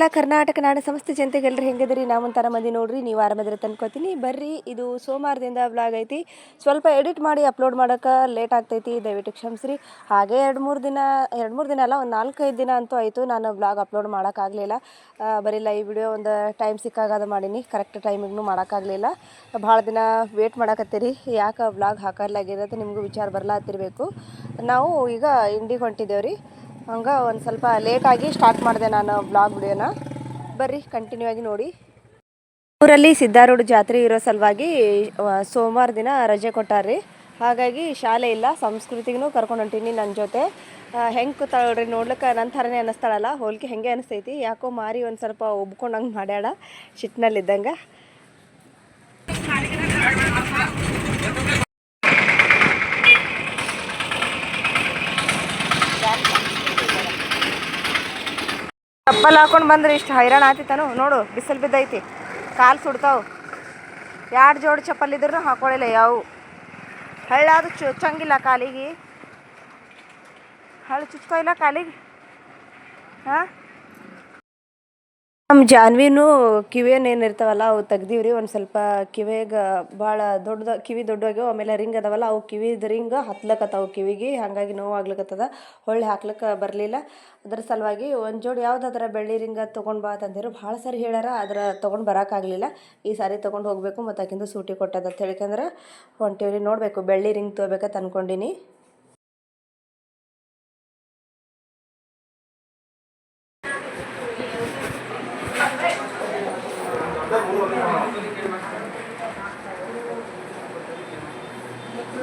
ಎಲ್ಲ ಕರ್ನಾಟಕ ನಾಡ ಸಂಸ್ಥೆ ಜನತೆಗೆ ಎಲ್ಲರೂ ಹೆಂಗಿದ್ರಿ ನಾವು ಒಂಥರ ಮಂದಿ ನೋಡ್ರಿ, ನೀವು ಆರಾಮದ್ರೆ ತಂದ್ಕೋತೀನಿ ಬರ್ರಿ, ಇದು ಸೋಮವಾರದಿಂದ ಬ್ಲಾಗ್ ಐತಿ. ಸ್ವಲ್ಪ ಎಡಿಟ್ ಮಾಡಿ ಅಪ್ಲೋಡ್ ಮಾಡೋಕೆ ಲೇಟ್ ಆಗ್ತೈತಿ, ದಯವಿಟ್ಟು ಕ್ಷಮಿಸ್ರಿ. ಹಾಗೆ ಎರಡು ಮೂರು ದಿನ, ಎರಡು ಮೂರು ದಿನ ಅಲ್ಲ, ಒಂದು ನಾಲ್ಕೈದು ದಿನ ಅಂತೂ ಆಯಿತು ನಾನು ಬ್ಲಾಗ್ ಅಪ್ಲೋಡ್ ಮಾಡೋಕ್ಕಾಗಲಿಲ್ಲ ಬರೀ ಲೈವ್ ವಿಡಿಯೋ ಒಂದು ಟೈಮ್ ಸಿಕ್ಕಾಗ ಅದು ಮಾಡೀನಿ ಕರೆಕ್ಟ್ ಟೈಮಿಗೂ ಮಾಡೋಕ್ಕಾಗಲಿಲ್ಲ ಭಾಳ ದಿನ ವೇಟ್ ಮಾಡಕತ್ತೀರಿ. ಯಾಕೆ ಬ್ಲಾಗ್ ಹಾಕಲಾಗಿರೋದು ನಿಮಗೂ ವಿಚಾರ ಬರಲಾತಿರ್ಬೇಕು. ನಾವು ಈಗ ಇಂಡಿಗೆ ಹೊಂಟಿದ್ದೇವೆ ರೀ ಹಂಗೆ ಒಂದು ಸ್ವಲ್ಪ ಲೇಟಾಗಿ ಸ್ಟಾರ್ಟ್ ಮಾಡಿದೆ ನಾನು ಬ್ಲಾಗ್ ವಿಡಿಯೋನ ಬರ್ರಿ ಕಂಟಿನ್ಯೂ ಆಗಿ ನೋಡಿ. ಊರಲ್ಲಿ ಸಿದ್ಧಾರೂಢ ಜಾತ್ರೆ ಇರೋ ಸಲುವಾಗಿ ಸೋಮವಾರ ದಿನ ರಜೆ ಕೊಟ್ಟಾರ್ರಿ. ಹಾಗಾಗಿ ಶಾಲೆ ಇಲ್ಲ, ಸಂಸ್ಕೃತಿಗೂ ಕರ್ಕೊಂಡು ಹೊಂಟೀನಿ ನನ್ನ ಜೊತೆ. ಹೆಂಗೆ ಕೂತಾಳ್ರಿ ನೋಡ್ಲಿಕ್ಕೆ ನನ್ನ ಥರನೇ ಅನ್ನಿಸ್ತಾಳಲ್ಲ, ಹೋಲಿಕೆ ಹೆಂಗೆ ಅನಿಸ್ತೈತಿ, ಯಾಕೋ ಮಾರಿ ಒಂದು ಸ್ವಲ್ಪ ಒಬ್ಕೊಂಡಂಗೆ ಮಾಡ್ಯಾಳ ಶಿಟ್ನಲ್ಲಿದ್ದಂಗೆ ಚಪ್ಪಲ್ ಹಾಕೊಂಡು ಬಂದ್ರೆ ಇಷ್ಟು ಹೈರಾಣ ಆತಿತ್ತನು ನೋಡು, ಬಿಸಿಲು ಬಿದ್ದೈತಿ. ಕಾಲು ಸುಡ್ತಾವು. ಎರಡು ಜೋಡಿ ಚಪ್ಪಲ್ ಇದ್ರೂ ಹಾಕೊಳ್ಳಿಲ್ಲ ಯಾವು. ಚು ಚುಚ್ಚಂಗಿಲ್ಲ ಕಾಲಿಗೆ. ಹಳ್ಳು ಚುಚ್ಕೊಯಿಲ್ಲ ಕಾಲಿಗೆ. ಹಾಂ? ನಮ್ಮ ಜಾನ್ವಿನೂ ಕಿವಿಯನ್ನು ಏನಿರ್ತಾವಲ್ಲ ಅವು ತೆಗ್ದೀವ್ರಿ, ಒಂದು ಸ್ವಲ್ಪ ಕಿವಿಗೆ ಭಾಳ ದೊಡ್ಡದ, ಕಿವಿ ದೊಡ್ಡವಾಗ್ಯಾವ ಆಮೇಲೆ ರಿಂಗ್ ಅದಾವಲ್ಲ, ಅವು ಕಿವಿದ ರಿಂಗ್ ಹತ್ಲಕತ್ತಾವು ಕಿವಿಗೆ, ಹಾಗಾಗಿ ನೋವು ಆಗ್ಲಿಕತ್ತದ, ಹೊಳ್ಳಿ ಹಾಕ್ಲಿಕ್ಕೆ ಬರಲಿಲ್ಲ. ಅದ್ರ ಸಲುವಾಗಿ ಒಂದು ಜೋಡಿ ಯಾವುದಾದ್ರ ಬೆಳ್ಳಿ ರಿಂಗ ತೊಗೊಂಡು ಬಾ ಅಂತಂದಿರು, ಭಾಳ ಸರಿ ಹೇಳ್ಯಾರ ಆದ್ರೆ ತೊಗೊಂಡು ಬರೋಕ್ಕಾಗಲಿಲ್ಲ ಈ ಸಾರಿ ತೊಗೊಂಡು ಹೋಗಬೇಕು, ಮತ್ತು ಆಕಿಂದು ಸೂಟಿ ಕೊಟ್ಟದ ಅಂತ ಹೇಳಿಕಂದ್ರೆ ಹೊಂಟೀವ್ರಿ, ನೋಡಬೇಕು, ಬೆಳ್ಳಿ ರಿಂಗ್ ತೊಗೋಬೇಕಂತ ಅನ್ಕೊಂಡೀನಿ.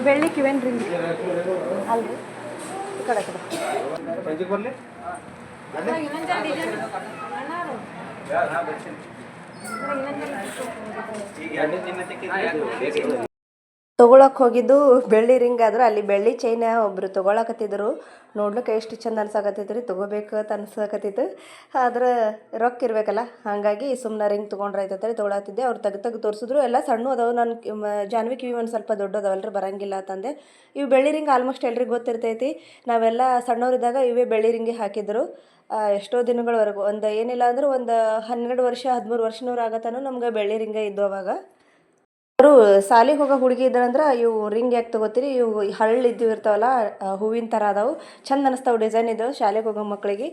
ಬೆಳ್ಳಿ ಕಿವೆನ್ ರಿಂಗ್ ಅಲ್ರಿ. ಈ ಕಡೆ ಕಡೆ. ತೊಗೊಳಕ್ಕೆ ಹೋಗಿದ್ದು ಬೆಳ್ಳಿ ರಿಂಗ್ ಆದ್ರೆ ಅಲ್ಲಿ ಬೆಳ್ಳಿ ಚೈನ ಒಬ್ರು ತೊಗೊಳಕತ್ತಿದ್ರು. ನೋಡ್ಲಿಕ್ಕೆ ಎಷ್ಟು ಚಂದ ಅನ್ಸಾಕತ್ತೈತೆ ರೀ ಅಂತ ಅನ್ಸಕತ್ತಿತ್ತು ಆದ್ರೆ ರೊಕ್ಕ ಇರ್ಬೇಕಲ್ಲ, ಹಾಗಾಗಿ ಸುಮ್ಮನೆ ರಿಂಗ್ ತೊಗೊಂಡ್ರೆ ಆಯ್ತಂತೇಳಿ ತೊಗೊಳತ್ತಿದ್ದೆ ಅವ್ರು ತೆಗ್ದು ತೆಗ್ದು ತೋರಿಸಿದ್ರು, ಎಲ್ಲ ಸಣ್ಣ ಅದಾವೆ ನನ್ನ ಜಾನ್ವಿ ಕಿವಿ ಒಂದು ಸ್ವಲ್ಪ ದೊಡ್ಡದವಲ್ರಿ, ಬರಂಗಿಲ್ಲ ಅಂತಂದೆ. ಇವು ಬೆಳ್ಳಿ ರಿಂಗ್ ಆಲ್ಮೋಸ್ಟ್ ಎಲ್ರಿಗೂ ಗೊತ್ತಿರ್ತೈತಿ. ನಾವೆಲ್ಲ ಸಣ್ಣವರಿದ್ದಾಗ ಇವೇ ಬೆಳ್ಳಿ ರಿಂಗಿ ಹಾಕಿದ್ರು. ಎಷ್ಟೋ ದಿನಗಳವರೆಗೂ, ಒಂದು ಏನಿಲ್ಲ ಅಂದ್ರೆ ಒಂದು ಹನ್ನೆರಡು ವರ್ಷ, ಹದಿಮೂರು ವರ್ಷನವ್ರು ಆಗತನೂ ನಮ್ಗೆ ಬೆಳ್ಳಿ ರಿಂಗ ಇದ್ದು ಅವಾಗ. ಅವರು ಸಾಲಿಗೆ ಹೋಗೋ ಹುಡುಗಿ ಇದ್ರಂದ್ರೆ ಇವು ರಿಂಗ್ ಯಾಕೆ ತೊಗೋತೀರಿ? ಇವು ಹಳ್ಳಿ ಇದ್ದು ಇರ್ತಾವಲ್ಲ ಹೂವಿನ ಥರ ಅದಾವು. ಚಂದ ಅನಿಸ್ತಾವೆ ಡಿಸೈನ್ ಇದ್ದಾವೆ ಶಾಲೆಗೆ ಹೋಗೋ ಮಕ್ಕಳಿಗೆ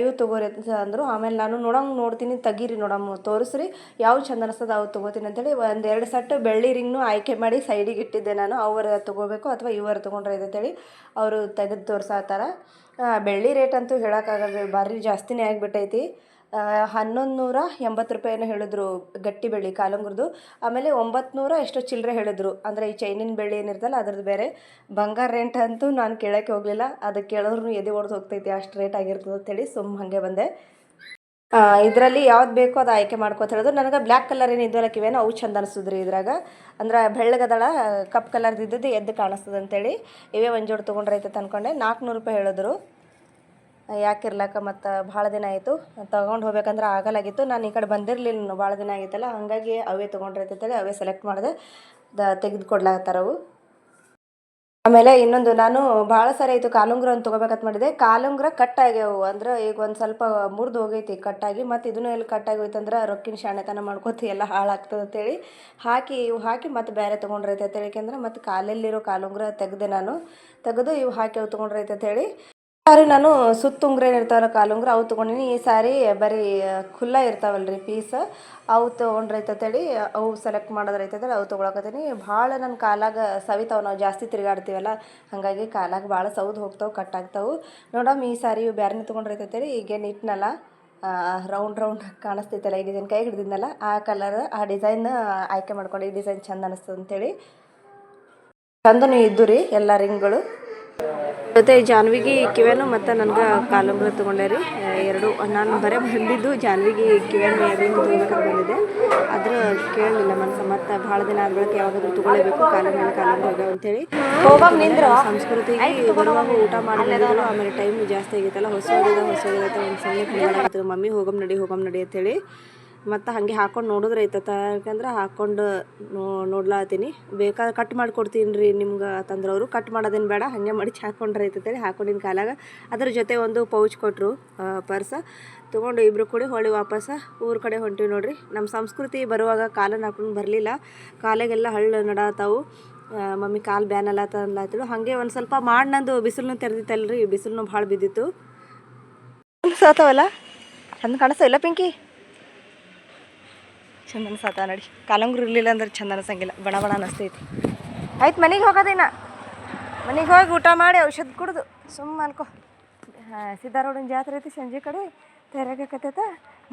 ಇವು ತೊಗೋರಿ ಅಂತ ಅಂದರು. ಆಮೇಲೆ ನಾನು ನೋಡಂಗೆ ನೋಡ್ತೀನಿ ತೆಗೀರಿ ನೋಡಮ್ಮ ತೋರಿಸ್ರಿ. ಯಾವ ಚಂದ ಅನಿಸ್ತದೆ ಅವು ತೊಗೋತೀನಿ ಅಂತೇಳಿ ಒಂದು ಎರಡು ಸೆಟ್ ಬೆಳ್ಳಿ ರಿಂಗ್ನು ಆಯ್ಕೆ ಮಾಡಿ ಸೈಡಿಗೆ ಇಟ್ಟಿದ್ದೆ ನಾನು. ಅವರು ತೊಗೋಬೇಕು ಅಥವಾ ಇವರು ತೊಗೊಂಡ್ರೆ ಅಂತೇಳಿ ಅವರು ತೆಗೆದು ತೋರ್ಸಾತಾರ ಆ, ಬೆಳ್ಳಿ ರೇಟ್ ಅಂತೂ ಹೇಳೋಕ್ಕಾಗಲ್ಲ ಭಾರಿ ಜಾಸ್ತಿನೇ ಆಗಿಬಿಟ್ಟೈತಿ. ಹನ್ನೊಂದು ನೂರ ಎಂಬತ್ತು ರೂಪಾಯಿನ ಹೇಳಿದ್ರು ಗಟ್ಟಿ ಬೆಳ್ಳಿ ಕಾಲಂಗ್ರದ್ದು ಆಮೇಲೆ ಒಂಬತ್ತು ನೂರ ಎಷ್ಟೋ ಚಿಲ್ಲರೆ ಹೇಳಿದ್ರು. ಅಂದರೆ ಈ ಚೈನಿನ ಬೆಳ್ಳಿ ಏನಿರ್ತಲ್ಲ, ಅದ್ರದ್ದು ಬೇರೆ. ಬಂಗಾರ ರೆಂಟ್ ಅಂತೂ ನಾನು ಕೇಳೋಕ್ಕೆ ಹೋಗಲಿಲ್ಲ. ಅದಕ್ಕೆ ಕೇಳಿದ್ರು ಎದೆ ಹೊಡೆದು ಹೋಗ್ತೈತಿ, ಅಷ್ಟು ರೇಟ್ ಆಗಿರ್ತದೆ ಅಂತೇಳಿ ಸುಮ್ಮ ಹಾಗೆ ಬಂದೆ. ಇದರಲ್ಲಿ ಯಾವ್ದು ಬೇಕೋ ಅದು ಆಯ್ಕೆ ಮಾಡ್ಕೋತ ಹೇಳಿದ್ರು ನನಗೆ ಬ್ಲ್ಯಾಕ್ ಕಲರ್ ಏನು ಇದ್ವಲ್ಲ ಕಿವೇನೋ ಅವು ಚಂದ ಅನಿಸಿದ್ರಿ ಇದ್ರಾಗ. ಅಂದ್ರೆ ಬೆಳ್ಳಗದಳ ಕಪ್ ಕಲರ್ದು ಇದ್ದದ್ದು ಎದ್ದು ಕಾಣಿಸ್ತದೆ ಅಂತೇಳಿ ಇವೇ ಒಂದು ಜೋಡಿ ತೊಗೊಂಡ್ರೈತೆ ಅಂದ್ಕೊಂಡೆ ನಾಲ್ಕುನೂರು ರೂಪಾಯಿ ಹೇಳಿದ್ರು. ಯಾಕಿರ್ಲಕ್ಕ ಮತ್ತು ಭಾಳ ದಿನ ಆಯಿತು. ತೊಗೊಂಡು ಹೋಗ್ಬೇಕಂದ್ರೆ ಆಗಲಾಗಿತ್ತು. ನಾನು ಈ ಕಡೆ ಬಂದಿರಲಿಲ್ಲ ಭಾಳ ದಿನ ಆಗಿತ್ತಲ್ಲ ಹಾಗಾಗಿ ಅವೇ ತೊಗೊಂಡಿರ್ತೈತಲ್ಲ ಅವೇ ಸೆಲೆಕ್ಟ್ ಮಾಡಿದೆ. ದ ತೆಗೆದು ಅವು ಆಮೇಲೆ ಇನ್ನೊಂದು, ನಾನು ಭಾಳ ಸರಿ ಆಯಿತು ಕಾಲುಂಗ್ರ ಒಂದು ತೊಗೋಬೇಕಂತ ಮಾಡಿದೆ. ಕಾಲುಂಗ್ರ ಕಟ್ ಆಗ್ಯಾವು. ಅಂದ್ರೆ ಈಗ ಒಂದು ಸ್ವಲ್ಪ ಮುರಿದು ಹೋಗೈತಿ ಕಟ್ಟಾಗಿ ಮತ್ತು ಇದನ್ನು ಎಲ್ಲಿ ಕಟ್ಟಾಗಿ ಹೋಯ್ತಂದ್ರೆ ರೊಕ್ಕಿನ ಶಾಣೆತನ ಮಾಡ್ಕೋತಿ ಎಲ್ಲ ಹಾಳಾಗ್ತದೆ ಅಂತೇಳಿ ಹಾಕಿ, ಇವು ಹಾಕಿ ಮತ್ತು ಬೇರೆ ತೊಗೊಂಡ್ರೈತೆ ಅಂತೇಳಿ ಯಾಕೆಂದ್ರೆ ಮತ್ತು ಕಾಲಲ್ಲಿರೋ ಕಾಲುಂಗ್ರ ತೆಗೆದೆ ನಾನು. ತೆಗೆದು ಇವು ಹಾಕಿ ಅವು ತೊಗೊಂಡ್ರೈತೆ ಅಂತೇಳಿ ಸಾರಿ ನಾನು ಸುತ್ತ ಉಂಗ್ರ ಇರ್ತಾವಲ್ಲ, ಕಾಲು ಉಂಗ್ರ, ಅವು ತೊಗೊಂಡಿನಿ. ಈ ಸಾರಿ ಬರೀ ಖುಲ್ಲ ಇರ್ತಾವಲ್ರಿ ಪೀಸ್. ಅವು ತೊಗೊಂಡ್ರೈತೇಳಿ ಅವು ಸೆಲೆಕ್ಟ್ ಮಾಡೋದ್ರೈತೆ ಅಂತೇಳಿ ಅವು ತೊಗೊಳಕತ್ತೀನಿ. ಭಾಳ ನನ್ನ ಕಾಲಾಗ ಸವಿತಾವೆ. ನಾವು ಜಾಸ್ತಿ ತಿರುಗಾಡ್ತೀವಲ್ಲ, ಹಾಗಾಗಿ ಕಾಲಾಗ ಭಾಳ ಸೌದು ಹೋಗ್ತಾವೆ ಕಟ್ ಆಗ್ತಾವೆ. ನೋಡಮ್ಮ ಈ ಸಾರಿ ಇವು ಬೇರೆನೇ ತೊಗೊಂಡ್ರೈತೇಳಿ ಈಗ ಈಗೇನು ಇಟ್ನಲ್ಲ ರೌಂಡ್ ರೌಂಡ್ ಕಾಣಿಸ್ತೈತಲ್ಲ ಈ ಡಿಸೈನ್ ಕೈ ಹಿಡ್ದಿದ್ನಲ್ಲ, ಆ ಕಲರ್ ಆ ಡಿಸೈನ್ ಆಯ್ಕೆ ಮಾಡ್ಕೊಂಡು ಈ ಡಿಸೈನ್ ಚಂದ ಅನಿಸ್ತದೆ ಅಂತೇಳಿ. ಚಂದನೂ ಇದ್ದು ರೀ ಎಲ್ಲ ರಿಂಗ್ಗಳು. ಜೊತೆ ಜಾನ್ವಿಗೆ ಕಿವೇನು ಮತ್ತು ನನಗೆ ಕಾಲಂಬ್ರ ತೊಗೊಂಡೆ ರೀ. ಎರಡು ನಾನು ಬರೇ ಬಂದಿದ್ದು ಜಾನ್ವಿಗೆ ಕಿವೇನು ರಿಂಗ್ ತೊಗೋಬೇಕಂತ ಬಂದಿದೆ ಆದ್ರೆ ಕೇಳಲಿಲ್ಲ ಮನಸ್ಸು ಮತ್ತು ಭಾಳ ದಿನ ಆದ ಬಳಕೆ ಯಾವಾಗಾದ್ರೂ ತೊಗೊಳ್ಳೇಬೇಕು ಕಾಲಂಬ್ರ ಕಾಲುಂಗ್ರ ಹೋಗ್ಯಾವ ಅಂತೇಳಿ. ನಿಂದ್ರ? ಸಂಸ್ಕೃತಿಗೆ ಬರುವಾಗ ಊಟ ಮಾಡಲಿಲ್ಲ ಆಮೇಲೆ ಟೈಮ್ ಜಾಸ್ತಿ ಆಗೈತಲ್ಲ ಹೊಸ ಹೊಸ ಹೊಸ ಒಂದು ಮಾಡಾಕತ್ತಿದ್ರು ಮಮ್ಮಿ ಹೋಗಮ್ ನಡಿ ಹೋಗಮ್ ನಡಿ ಅಂತೇಳಿ. ಮತ್ತು ಹಾಗೆ ಹಾಕೊಂಡು ನೋಡಿದ್ರೆ ಐತತ ಯಾಕಂದ್ರೆ ಹಾಕ್ಕೊಂಡು ನೋ ನೋಡ್ಲಾತೀನಿ ಬೇಕಾದ್ರೆ ಕಟ್ ಮಾಡಿ ಕೊಡ್ತೀನಿ ರೀ ನಿಮ್ಗೆ ತಂದ್ರೆ ಅವರು. ಕಟ್ ಮಾಡೋದೇನು ಬೇಡ, ಹಾಗೆ ಮಾಡಿ ಹಾಕೊಂಡ್ರೆ ಐತಂತೇಳಿ ಹಾಕೊಂಡಿನ ಕಾಲಾಗ ಅದ್ರ ಜೊತೆ ಒಂದು ಪೌಚ್ ಕೊಟ್ಟರು ಪರ್ಸ. ತೊಗೊಂಡು ಇಬ್ಬರು ಕೂಡ ಹೊಳ್ಳಿ ವಾಪಸ್ ಊರ ಕಡೆ ಹೊಂಟಿವಿ ನೋಡ್ರಿ. ನಮ್ಮ ಸಂಸ್ಕೃತಿ ಬರುವಾಗ ಕಾಲನ್ನು ಹಾಕೊಂಡು ಬರಲಿಲ್ಲ. ಕಾಲಾಗೆಲ್ಲ ಹಳ್ಳು ನಡಾತಾವು. ಮಮ್ಮಿ ಕಾಲು ಬ್ಯಾನ್ ಅಲ್ಲ ಹಾಗೆ ಒಂದು ಸ್ವಲ್ಪ ಮಾಡಿ ನಂದು ಬಿಸಿಲನ್ನು ತೆರೆದಿತ್ತಲ್ರಿ. ಬಿಸಿಲು ಭಾಳ ಬಿದ್ದಿತ್ತು. ಸಾತವಲ್ಲ ಚಂದ ಕಾಣಿಸ್ತಾ ಇಲ್ಲ ಪಿಂಕಿ? ಚಂದ ಅನ್ಸಾತ ನೋಡಿ. ಕಾಲಂಗ್ರು ಇರಲಿಲ್ಲ ಅಂದ್ರೆ ಚಂದ ಅನ್ಸಂಗಿಲ್ಲ. ಬಣ ಬಣ ಅನಿಸ್ತೈತಿ. ಆಯ್ತು, ಮನೆಗೆ ಹೋಗೋದೇನ ಮನೆಗೆ ಹೋಗಿ ಊಟ ಮಾಡಿ ಔಷಧ ಕುಡ್ದು ಸುಮ್ಮ ಅನ್ಕೋ. ಸಿದ್ಧಾರೂಢನ ಜಾತ್ರೆ ಐತಿ ಸಂಜೆ ಕಡೆ. ತೆರಗಕತ್ತೈತ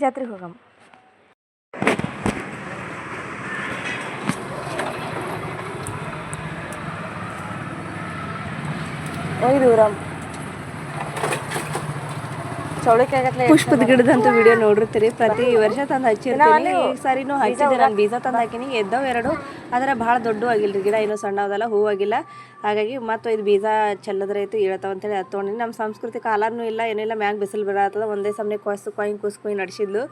ಜಾತ್ರೆಗೆ ಹೋಗಮ್ಮ ಚೌಳಿಕಾಯಿ ಪುಷ್ಪದ ಗಿಡದಂತ ವಿಡಿಯೋ ನೋಡಿರ್ತೀರಿ. ಪ್ರತಿ ವರ್ಷ ತಂದು ಹಚ್ಚಿರ್ತೀನಿ. ಈ ಸಾರಿನೂ ಹಚ್ಚಿದ್ದೆ ನಾನು ಬೀಜ ತಂದು ಹಾಕಿನಿ. ಎದ್ದವು ಎರಡು. ಆದರೆ ಭಾಳ ದೊಡ್ಡ ಆಗಿಲ್ರಿ ಗಿಡ. ಇನ್ನೂ ಸಣ್ಣ ಅದಲ್ಲ ಹೂ ಆಗಿಲ್ಲ. ಹಾಗಾಗಿ ಮತ್ತೆ ಇದು ಬೀಜ ಚೆಲ್ಲದ್ರೆ ಐತಿ ಇಳತಾವ ಅಂತೇಳಿ ಅದು ತೊಗೊಂಡಿನಿ. ನಮ್ಮ ಸಂಸ್ಕೃತಿ ಕಾಲನೂ ಇಲ್ಲ ಏನಿಲ್ಲ. ಮ್ಯಾಗ ಬಿಸಿಲು ಬರತ್ತದ ಒಂದೇ ಸಮನೆ ಕೊಯ್ಸು ಕೊಯ್ ಕುಸ್ ಕೊಯ್ ನಡೆಸಿದ್ಲು.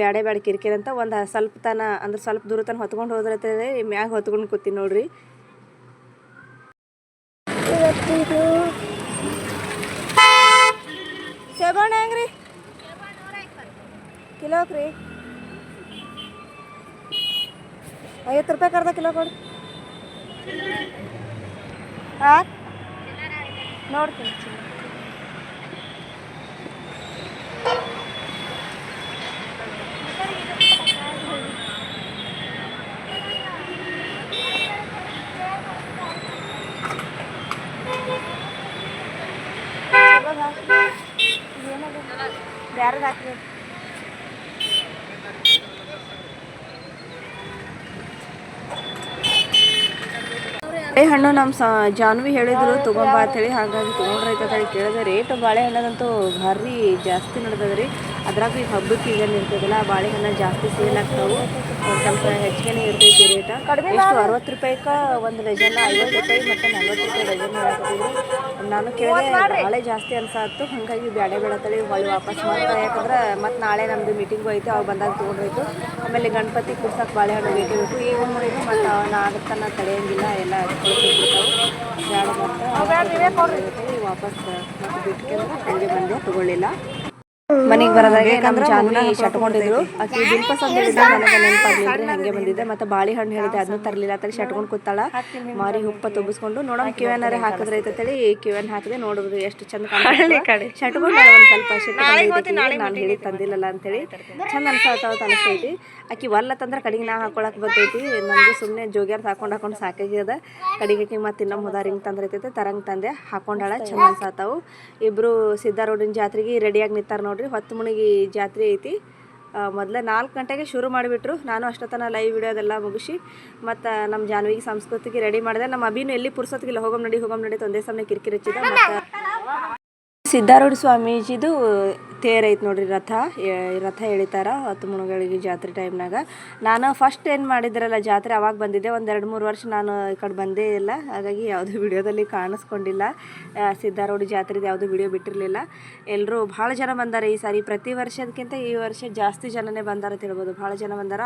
ಬ್ಯಾಡೆ ಬ್ಯಾಡ ಕಿರಿಕಿರಿ ಅಂತ ಒಂದು ಸ್ವಲ್ಪ ತನ ಅಂದ್ರೆ ಸ್ವಲ್ಪ ದೂರ ತನ ಹೊತ್ಕೊಂಡು ಹೋದ್ರತ್ತೇಳಿ ಮ್ಯಾಗ ಹೊತ್ಕೊಂಡು ಕೂತೀನಿ ನೋಡ್ರಿ. ಸೇಬಣ್ಣೆ ಹೆಂಗ್ರಿ ಕಿಲೋಕ್ ರೀ ಐವತ್ತು ರೂಪಾಯಿ ಕರ್ದ ಕಿಲೋ ಕೊಡಿ. ಹಾಂ ನೋಡ್ತೀನಿ. ಬ್ಯಾರದ ಹಾಕ್ರಿ? ನಮ್ಮ ಸ ಜಾನ್ವಿ ಹೇಳಿದ್ರು, ತೊಗೊಂಬಾ ಅಂತೇಳಿ. ಹಾಗಾಗಿ ತೊಗೊಂಡ್ರೈತೆ ಕೇಳಿದೆ. ರೇಟ್ ಬಾಳೆಹಣ್ಣದಂತೂ ಭಾರಿ ಜಾಸ್ತಿ ನಡೆದದ್ರಿ. ಅದ್ರಾಗ ಈ ಹಬ್ಬದ ಸೀಸನ್ ಇರ್ತದಲ್ಲ ಬಾಳೆಹಣ್ಣು ಜಾಸ್ತಿ ಸೇಲ್ ಆಗ್ತಾವೆ. ಸ್ವಲ್ಪ ಹೆಚ್ಚಿಗೆ ಇರ್ತೈತಿ ರೇಟ್ ಎಷ್ಟು? ಅರವತ್ತು ರೂಪಾಯಿಗೆ ಒಂದು ಡಜನ್ ಐವತ್ತು ರೂಪಾಯಿ ಮತ್ತು ನಲ್ವತ್ತು ರೂಪಾಯಿ ಡಜನ್ ಮಾಡ್ತೀವಿ ನಾನು ಕೇಳಿದೆ ಬಾಳೆ ಜಾಸ್ತಿ ಅನ್ಸಾತ್ತು ಹಾಗಾಗಿ ಬ್ಯಾಡೆ ಬೇಡತ್ತಳಿ ಹೊಳ್ಳಿ ವಾಪಸ್ ಮಾಡ್ತಾರೆ ಯಾಕಂದ್ರೆ ಮತ್ತೆ ನಾಳೆ ನಮ್ಮದು ಮೀಟಿಂಗು ಐತೆ ಅವಾಗ ಬಂದಾಗ ತೊಗೊಂಡ್ರೈತು ಆಮೇಲೆ ಗಣಪತಿ ಕುಡ್ಸಕ್ಕೆ ಬಾಳೆಹಣ್ಣು ಬೇಕೇ ಬೇಕು. ಈಗ ಒಂದು ಮತ್ತು ಅವನ ನಾಗತ್ತನ ತಡೆಯಂಗಿಲ್ಲ ಎಲ್ಲ ಬ್ಯಾಡ ಮತ್ತು ವಾಪಸ್ ಬಿಟ್ಟು ಬಿಟ್ಕೊಂಡು ಹಂಗೆ ಬಂದೆ ತಗೊಳ್ಳಿಲ್ಲ. ಮನೆಗೆ ಬರೋದಾಗ ನಮ್ಮ ಜಾನ್ವಿ ಶಟ್ಕೊಂಡಿದ್ರು ಆಕಿ ದಿಲ್ಪಸ್ ಅಂತ ಹೇಳಿದ್ದೆ ನನಗೆ ನೆನಪಾಗ್ಲಿಲ್ಲ ಹಂಗೆ ಬಂದಿದ್ದೆ. ಮತ್ತೆ ಬಾಳೆಹಣ್ಣು ಹೇಳಿದೆ ಅದನ್ನು ತರಲಿಲ್ಲ ತಲೆ ಶಟ್ಕೊಂಡು ಕೂತಾಳ. ಮಾರಿ ಉಪ್ಪ ತುಂಬಿಸ್ಕೊಂಡು ನೋಡೋಣ ಕಿವನಾರೆ ಹಾಕಿದ್ರೆ ಐತೇಳಿ ಕಿವನ್ ಹಾಕಿದೆ ನೋಡಿದ್ರು ಎಷ್ಟು ಚಂದ ಶಟ್ಕೊಂಡು ಒಂದು ಸ್ವಲ್ಪ ನಾನು ಹೇಳಿ ತಂದಿಲ್ಲಲ್ಲ ಅಂತೇಳಿ. ಚಂದ ಅನ್ಸಾತಾವ ಅನಿಸ್ತೈತಿ. ಆಕಿ ಒಲ್ಲ ತಂದ್ರೆ ಕಡೆಗೆ ನಾ ಹಾಕೊಳಕ್ ಬರ್ತೈತಿ. ನನಗೂ ಸುಮ್ಮನೆ ಜೋಗ್ಯಾರ್ದ ಹಾಕೊಂಡು ಹಾಕೊಂಡು ಸಾಕಾಗ್ಯದ. ಕಡೆಗೆ ಆಕಿ ಮತ್ತೆ ಇನ್ನೊಮ್ಮೆ ಹೋದಾರ ಹಿಂಗೆ ತಂದ್ರೈತೈತೆ ತರಂಗ್ ತಂದೆ. ಹಾಕೊಂಡಾಳ ಚಂದ ಅನ್ಸತ್ತಾವು. ಇಬ್ರು ಸಿದ್ದಾರೋಡಿನ ಜಾತ್ರೆಗೆ ರೆಡಿಯಾಗಿ ನಿಂತಾರ ನೋಡ್ರಿ ಹೊತ್ತು ಮುಣಿಗಿ ಜಾತ್ರೆ ಐತಿ. ಮೊದಲ ನಾಲ್ಕು ಗಂಟೆಗೆ ಶುರು ಮಾಡಿಬಿಟ್ರು. ನಾನು ಅಷ್ಟೊತ್ತನ ಲೈವ್ ವಿಡಿಯೋದೆಲ್ಲ ಮುಗಿಸಿ, ಮತ್ತು ನಮ್ಮ ಜಾನ್ವಿಗೆ ಸಂಸ್ಕೃತಿಗೆ ರೆಡಿ ಮಾಡಿದೆ. ನಮ್ಮ ಅಭಿನೂ ಎಲ್ಲಿ ಪುರ್ಸೋತಿಗಿಲ್ಲ, ಹೋಗಮ್ ನಡಿ ಹೋಗಮ್ ನಡಿ, ತೊಂದೇ ಸಮಯ ಕಿರಿಕಿರಿ ಹಚ್ಚಿದ, ಮತ್ತು ಸಿದ್ದಾರೂಢ ಸ್ವಾಮೀಜಿದು ತೇರ್ ಐತೆ ನೋಡ್ರಿ ರಥ. ರಥ ಎಳಿತಾರ ಹತ್ತು ಮುಳುಗಳಿಗೆ ಜಾತ್ರೆ ಟೈಮ್ನಾಗ ನಾನು ಫಸ್ಟ್ ಏನು ಮಾಡಿದ್ರಲ್ಲ ಜಾತ್ರೆ, ಅವಾಗ ಬಂದಿದ್ದೆ. ಒಂದು ಎರಡು ಮೂರು ವರ್ಷ ನಾನು ಈ ಕಡೆ ಬಂದೇ ಇಲ್ಲ. ಹಾಗಾಗಿ ಯಾವುದೂ ವಿಡಿಯೋದಲ್ಲಿ ಕಾಣಿಸ್ಕೊಂಡಿಲ್ಲ. ಸಿದ್ಧಾರೋಡಿ ಜಾತ್ರೆದು ಯಾವುದೂ ವಿಡಿಯೋ ಬಿಟ್ಟಿರಲಿಲ್ಲ. ಎಲ್ಲರೂ ಭಾಳ ಜನ ಬಂದಾರೆ ಈ ಸಾರಿ. ಪ್ರತಿ ವರ್ಷದಕ್ಕಿಂತ ಈ ವರ್ಷ ಜಾಸ್ತಿ ಜನನೇ ಬಂದಾರ ಹೇಳ್ಬೋದು. ಭಾಳ ಜನ ಬಂದಾರ.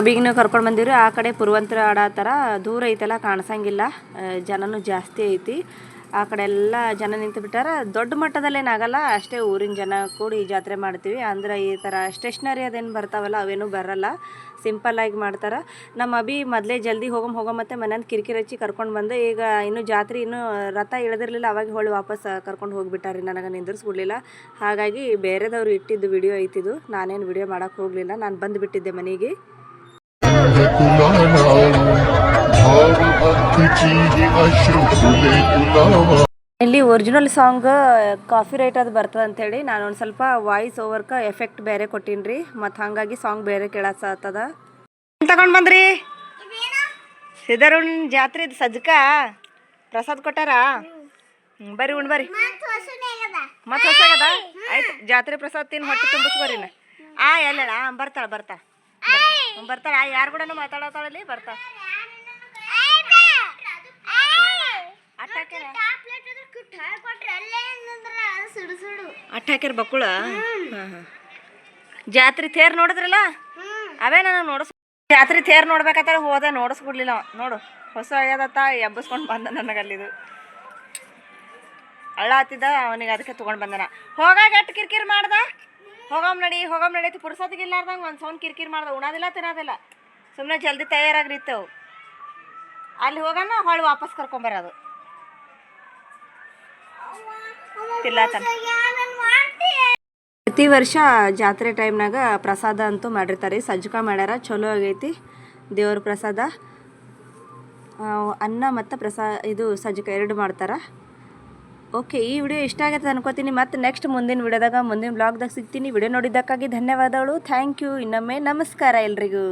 ಅಬಿಗ್ನ ಕರ್ಕೊಂಡು ಬಂದಿವ್ರಿ. ಆ ಕಡೆ ಪುರುವಂತರ ಥರ ದೂರ ಐತೆಲ್ಲ, ಕಾಣಿಸಂಗಿಲ್ಲ. ಜನನೂ ಜಾಸ್ತಿ ಐತಿ. ಆ ಕಡೆ ಎಲ್ಲ ಜನ ನಿಂತು ಬಿಟ್ಟಾರ. ದೊಡ್ಡ ಮಟ್ಟದಲ್ಲೇನಾಗಲ್ಲ ಅಷ್ಟೇ ಊರಿನ ಜನ ಕೂಡಿ ಜಾತ್ರೆ ಮಾಡ್ತೀವಿ. ಅಂದ್ರೆ ಈ ಥರ ಸ್ಟೇಷ್ನರಿ ಅದೇನು ಬರ್ತಾವಲ್ಲ, ಅವೇನು ಬರಲ್ಲ. ಸಿಂಪಲ್ ಆಗಿ ಮಾಡ್ತಾರೆ. ನಮ್ಮ ಅಭಿ ಮೊದಲೇ ಜಲ್ದಿ ಹೋಗಮ್ ಹೋಗಮ್ ಮತ್ತೆ ಮನೆಯಿಂದ ಕಿರಿಕಿರಿ ಹಚ್ಚಿ ಕರ್ಕೊಂಡು ಬಂದು, ಈಗ ಇನ್ನು ಜಾತ್ರೆ ಇನ್ನೂ ರಥ ಇಳಿದಿರಲಿಲ್ಲ, ಅವಾಗ ಹೊಳ್ಳಿ ವಾಪಸ್ ಕರ್ಕೊಂಡು ಹೋಗ್ಬಿಟ್ಟಾರಿ ನನಗೆ ನಿಂದಿರ್ಸ್ಬಿಡ್ಲಿಲ್ಲ. ಹಾಗಾಗಿ ಬೇರೆದವ್ರು ಇಟ್ಟಿದ್ದು ವಿಡಿಯೋ ಐತಿದ್ದು ನಾನೇನು ವಿಡಿಯೋ ಮಾಡೋಕೆ ಹೋಗಲಿಲ್ಲ. ನಾನು ಬಂದುಬಿಟ್ಟಿದ್ದೆ ಮನೆಗೆ. ಇಲ್ಲಿ ಒರಿಜಿನಲ್ ಸಾಂಗ್ ಕಾಫಿ ರೈಟ್ ಅದು ಬರ್ತದೆ ಅಂತೇಳಿ. ನಾನು ಒಂದು ಸ್ವಲ್ಪ ವಾಯ್ಸ್ ಓವರ್ಕ ಎಫೆಕ್ಟ್ ಬೇರೆ ಕೊಟ್ಟೀನಿ ರೀ ಮತ್ತು ಹಾಗಾಗಿ ಸಾಂಗ್ ಬೇರೆ ಕೇಳಸತ್ತದ ತಗೊಂಡು ಬಂದ್ರಿ? ಸಿದ್ದರುಣ್ ಜಾತ್ರೆ ಸಜ್ಜಕ ಪ್ರಸಾದ್ ಕೊಟ್ಟಾರ? ಬರ್ರಿ ಉಣ್ ಬರ್ರಿ. ಮತ್ತೆ ಹೊಸಾಗದ ಆಯ್ತು, ಜಾತ್ರೆ ಪ್ರಸಾದ್ ತಿನ್ ಹೊಟ್ಟೆ ತುಂಬಿಸ್ಕೊರಿ ನಾ. ಆ ಎಲ್ಲ ಬರ್ತಾಳ ಬರ್ತಾ ಬರ್ತಾಳ ಯಾರು ಕೂಡ ಮಾತಾಡತ್ತಾಳಲ್ಲಿ ಬರ್ತಾ ಅಟ್ಟ ಹಾಕ್ಯಾರ? ಬಕ್ಕುಳ? ಜಾತ್ರಿ ತೇರ್ ನೋಡಿದ್ರಲ್ಲ? ಅವೇ ನನಗೆ ನೋಡಿಸ್ ಜಾತ್ರೆ ತೇರ್ ನೋಡ್ಬೇಕಾದ್ರೆ ಹೋದೆ ನೋಡಿಸ್ಬಿಡ್ಲಿಲ್ಲ. ಅವ. ನೋಡು ಹೊಸ ಆಗ್ಯದತ್ತ ಎಬ್ಬಸ್ಕೊಂಡು ಬಂದ ನನಗೆ ಅಲ್ಲಿದು. ಅಳ್ಳ ಹತ್ತಿದ್ದ ಅವನಿಗೆ ಅದಕ್ಕೆ ತೊಗೊಂಡು ಬಂದನ. ಹೋಗಾಗ ಎಷ್ಟು ಕಿರಿಕಿರಿ ಮಾಡ್ದ. ಹೋಗಮ್ ನಡಿ ಹೋಗಮ್ ನಡಿ. ಪುರ್ಸೋದಿಗೆ ಇಲ್ಲಾರ್ದಂಗೆ ಒಂದು ಸೌಂಡ್ ಕಿರಿಕಿರಿ ಮಾಡ್ದ. ಉಣೋದಿಲ್ಲ ತಿನ್ನೋದಿಲ್ಲ ಸುಮ್ಮನೆ ಜಲ್ದಿ ತಯಾರಾಗಿರ್ತೇವೆ ಅಲ್ಲಿ ಹೋಗೋಣ ಹೊಳ್ಳಿ ವಾಪಸ್ ಕರ್ಕೊಂಬರೋದು ಪ್ರತಿ ವರ್ಷ ಜಾತ್ರೆ ಟೈಮ್ನಾಗ ಪ್ರಸಾದ ಅಂತೂ ಮಾಡಿರ್ತಾರೆ. ಸಜ್ಜಕ ಮಾಡ್ಯಾರ, ಚಲೋ ಆಗೈತಿ ದೇವ್ರ ಪ್ರಸಾದ. ಅನ್ನ ಮತ್ತು ಪ್ರಸಾ, ಇದು ಸಜ್ಜಕ ಎರಡು ಮಾಡ್ತಾರೆ. ಓಕೆ ಈ ವಿಡಿಯೋ ಇಷ್ಟ ಆಗೈತೆ ಅನ್ಕೋತೀನಿ. ಮತ್ತು ನೆಕ್ಸ್ಟ್ ಮುಂದಿನ ವಿಡಿಯೋದಾಗ, ಮುಂದಿನ ಬ್ಲಾಗ್ದಾಗ ಸಿಗ್ತೀನಿ. ವಿಡಿಯೋ ನೋಡಿದ್ದಕ್ಕಾಗಿ ಧನ್ಯವಾದಗಳು. ಥ್ಯಾಂಕ್ ಯು ಇನ್ನೊಮ್ಮೆ ನಮಸ್ಕಾರ ಎಲ್ರಿಗೂ.